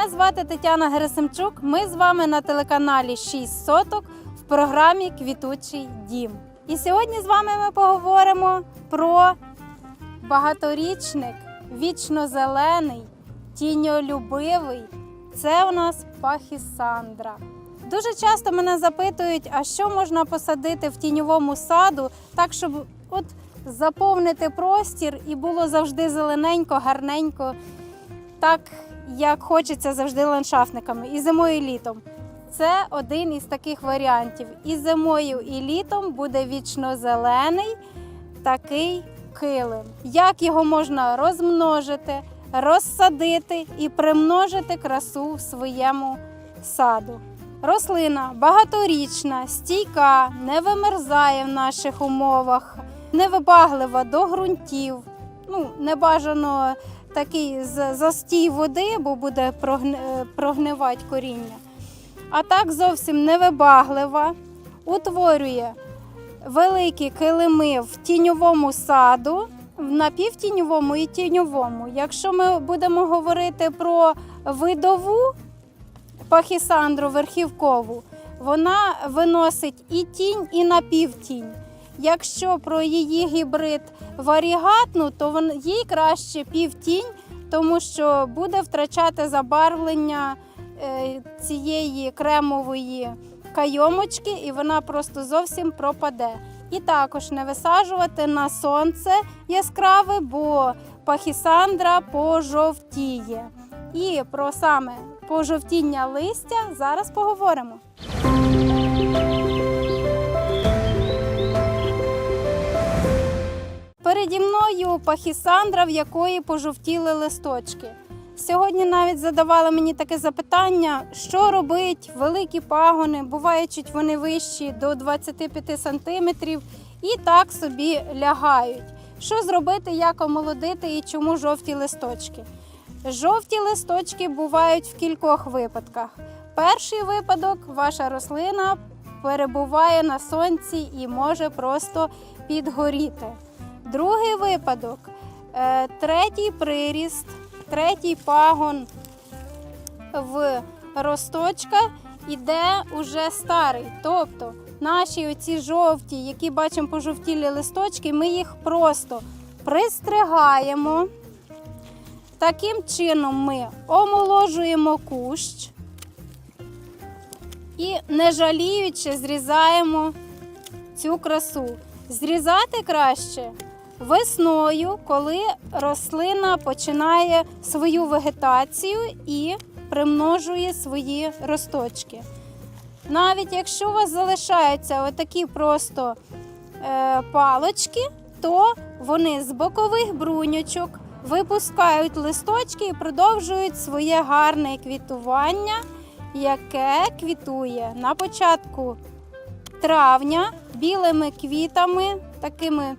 звати Тетяна Герасимчук. Ми з вами на телеканалі 6 соток в програмі Квітучий дім. І сьогодні з вами ми поговоримо про багаторічник, вічно зелений, тіньолюбивий. Це у нас пахісандра. Дуже часто мене запитують, а що можна посадити в тіньовому саду, так, щоб от заповнити простір і було завжди зелененько, гарненько, так як хочеться завжди ландшафтниками, і зимою, і літом. Це один із таких варіантів. І зимою, і літом буде вічно зелений такий килим. Як його можна розмножити, розсадити і примножити красу в своєму саду. Рослина багаторічна, стійка, не вимерзає в наших умовах, невибаглива до ґрунтів. Ну, не бажано такий застій води, бо буде прогнивати коріння. А так зовсім невибаглива, утворює великі килими в тіньовому саду, в напівтіньовому і тіньовому. Якщо ми будемо говорити про видову пахісандру верхівкову, вона виносить і тінь, і напівтінь. Якщо про її гібрид варігатну, то їй краще півтінь, тому що буде втрачати забарвлення е, цієї кремової кайомочки, і вона просто зовсім пропаде. І також не висаджувати на сонце яскраве, бо пахісандра пожовтіє. І про саме пожовтіння листя зараз поговоримо. Переді мною пахісандра, в якої пожовтіли листочки. Сьогодні навіть задавали мені таке запитання, що робить великі пагони, бувають вони вищі до 25 сантиметрів і так собі лягають. Що зробити, як омолодити і чому жовті листочки? Жовті листочки бувають в кількох випадках. Перший випадок ваша рослина перебуває на сонці і може просто підгоріти. Другий випадок е, третій приріст, третій пагон в росточка іде уже старий. Тобто наші оці жовті, які бачимо пожовтілі листочки, ми їх просто пристригаємо. Таким чином ми омоложуємо кущ і не жаліючи зрізаємо цю красу. Зрізати краще весною, коли рослина починає свою вегетацію і примножує свої росточки. Навіть якщо у вас залишаються отакі просто е, палочки, то вони з бокових бруньочок випускають листочки і продовжують своє гарне квітування, яке квітує на початку травня білими квітами, такими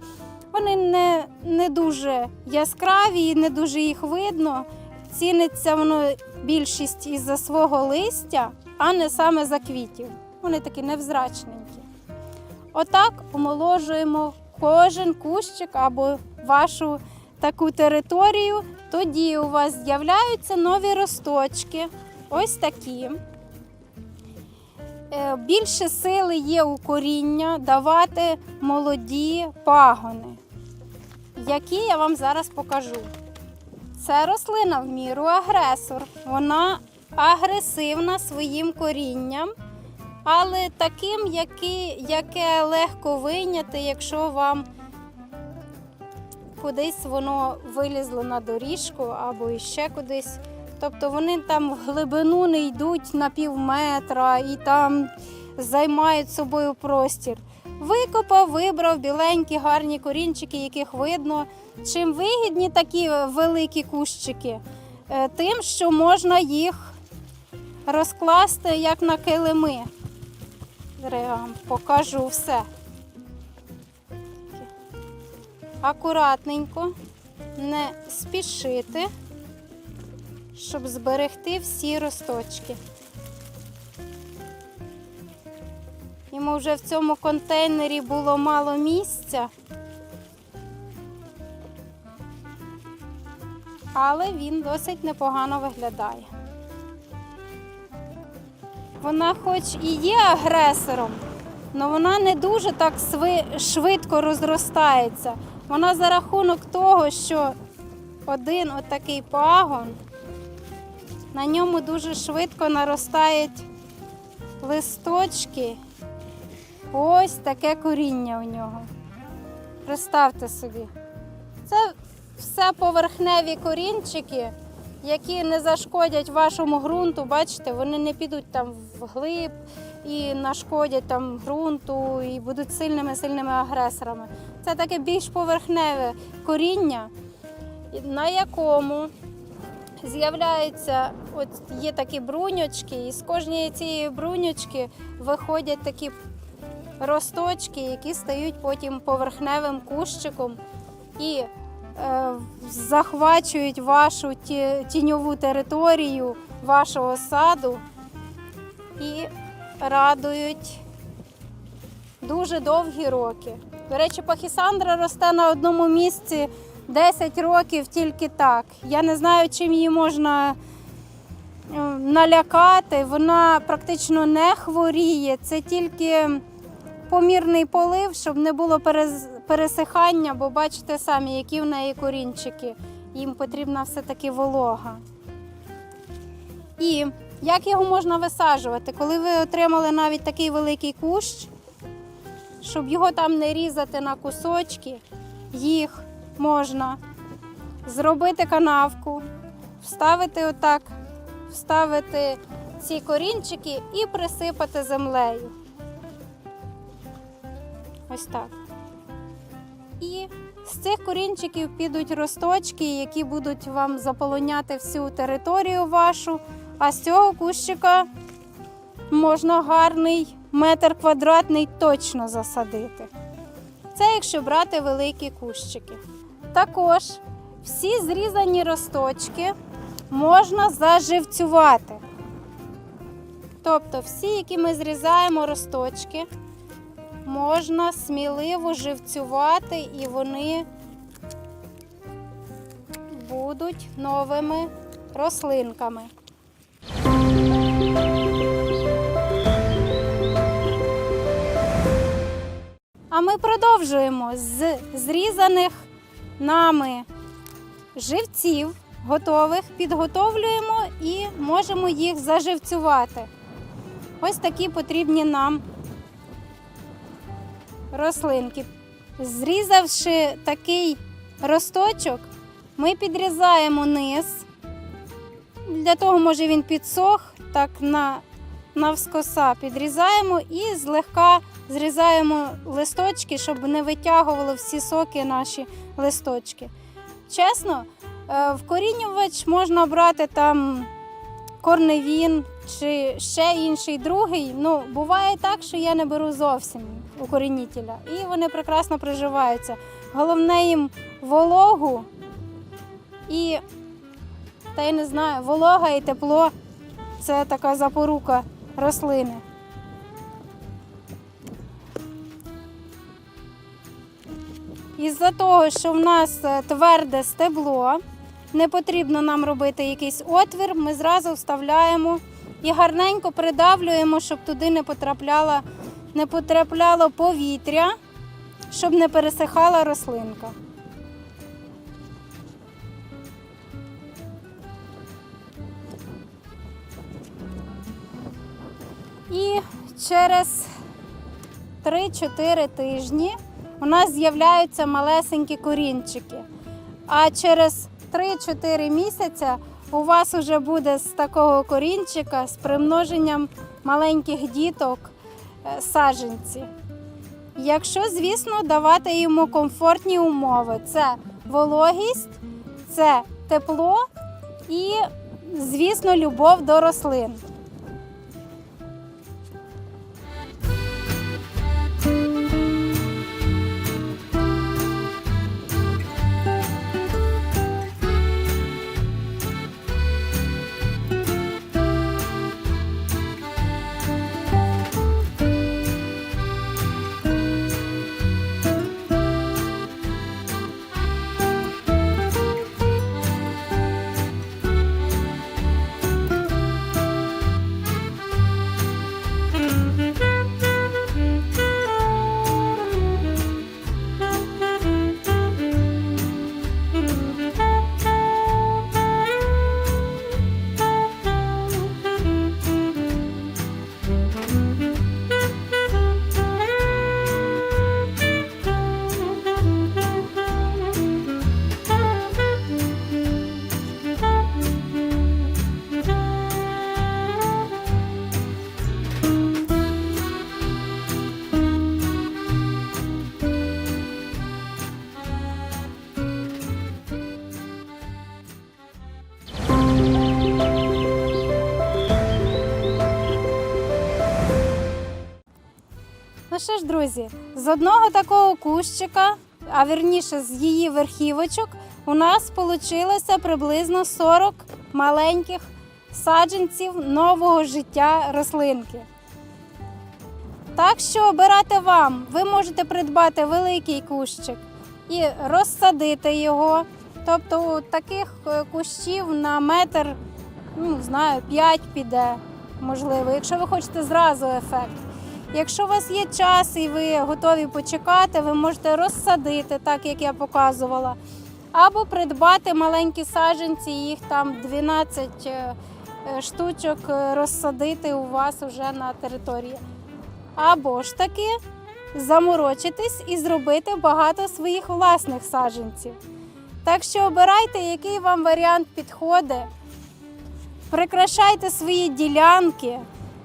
вони не, не дуже яскраві, не дуже їх видно. Ціниться воно більшість із-за свого листя, а не саме за квітів. Вони такі невзрачненькі. Отак омоложуємо кожен кущик або вашу таку територію. Тоді у вас з'являються нові росточки. Ось такі. Е, Більше сили є у коріння давати молоді пагони, які я вам зараз покажу. Це рослина в міру агресор. Вона агресивна своїм корінням, але таким, які, яке легко вийняти, якщо вам кудись воно вилізло на доріжку або іще кудись. Тобто вони там в глибину не йдуть на пів метра і там займають собою простір. Викопав, вибрав біленькі гарні корінчики, яких видно. Чим вигідні такі великі кущики? Е, Тим, що можна їх розкласти як на килими. Вам покажу все. Акуратненько, не спішити щоб зберегти всі росточки. Йому вже в цьому контейнері було мало місця, але він досить непогано виглядає. вона хоч і є агресором, але вона не дуже так швидко розростається. Вона за рахунок того, що один отакий пагон, на ньому дуже швидко наростають листочки. Ось таке коріння у нього. Представте собі. Це все поверхневі корінчики, які не зашкодять вашому ґрунту. Бачите, вони не підуть там вглиб і нашкодять там ґрунту і будуть сильними сильними агресорами. Це таке більш поверхневе коріння, на якому з'являються, от є такі бруньочки, і з кожної цієї бруньочки виходять такі росточки, які стають потім поверхневим кущиком і е, захвачують вашу ті- тіньову територію вашого саду і радують дуже довгі роки. До речі, пахісандра росте на одному місці 10 років тільки так. Я не знаю, чим її можна е, налякати. Вона практично не хворіє. Це тільки помірний полив, щоб не було пересихання, бо бачите самі, які в неї корінчики. Їм потрібна все-таки волога. І як його можна висаджувати? Коли ви отримали навіть такий великий кущ, щоб його там не різати на кусочки, їх можна зробити канавку, вставити отак, вставити ці корінчики і присипати землею. Ось так. І з цих корінчиків підуть росточки, які будуть вам заполоняти всю територію вашу. А з цього кущика можна гарний метр квадратний точно засадити. Це якщо брати великі кущики. Також всі зрізані росточки можна заживцювати. Тобто всі, які ми зрізаємо росточки, можна сміливо живцювати і вони будуть новими рослинками. А ми продовжуємо з зрізаних нами живців готових, підготовлюємо і можемо їх заживцювати. Ось такі потрібні нам рослинки. Зрізавши такий росточок, ми підрізаємо низ. Для того, може, він підсох, так на, навскоса підрізаємо і злегка зрізаємо листочки, щоб не витягувало всі соки наші листочки. Чесно, е, вкорінювач можна брати там корневін чи ще інший другий. Ну, буває так, що я не беру зовсім укорінітеля. І вони прекрасно приживаються. Головне їм вологу і, та я не знаю, волога і тепло це така запорука рослини. Із-за того, що в нас е, тверде стебло, не потрібно нам робити якийсь отвір, ми зразу вставляємо і гарненько придавлюємо, щоб туди не потрапляло, не потрапляло повітря, щоб не пересихала рослинка. І через 3-4 тижні у нас з'являються малесенькі корінчики. А через 3-4 місяця у вас вже буде з такого корінчика з примноженням маленьких діток е, саджанці. Якщо, звісно, давати йому комфортні умови, це вологість, це тепло і, звісно, любов до рослин. Що ж, друзі, з одного такого кущика, а вірніше з її верхівочок, у нас вийшло приблизно 40 маленьких саджанців нового життя рослинки. Так що обирати вам. Ви можете придбати великий кущик і розсадити його. Тобто таких е, кущів на метр, ну, знаю, 5 піде, можливо, якщо ви хочете зразу ефект. Якщо у вас є час і ви готові почекати, ви можете розсадити, так як я показувала, або придбати маленькі саджанці, їх там 12 е, е, штучок е, розсадити у вас вже на території. Або ж таки заморочитись і зробити багато своїх власних саджанців. Так що обирайте, який вам варіант підходить. Прикрашайте свої ділянки,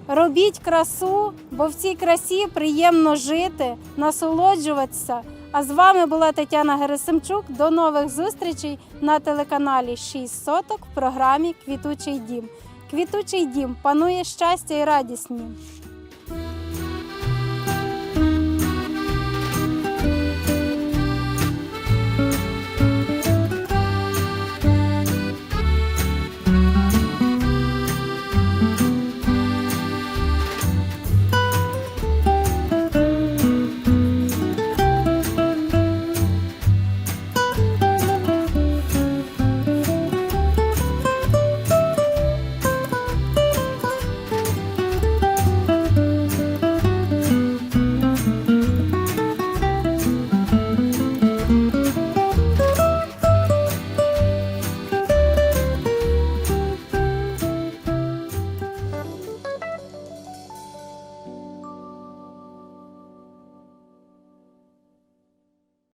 робіть красу, бо в цій красі приємно жити, насолоджуватися. А з вами була Тетяна Герасимчук. До нових зустрічей на телеканалі 6 соток в програмі Квітучий дім. Квітучий дім панує щастя і радість.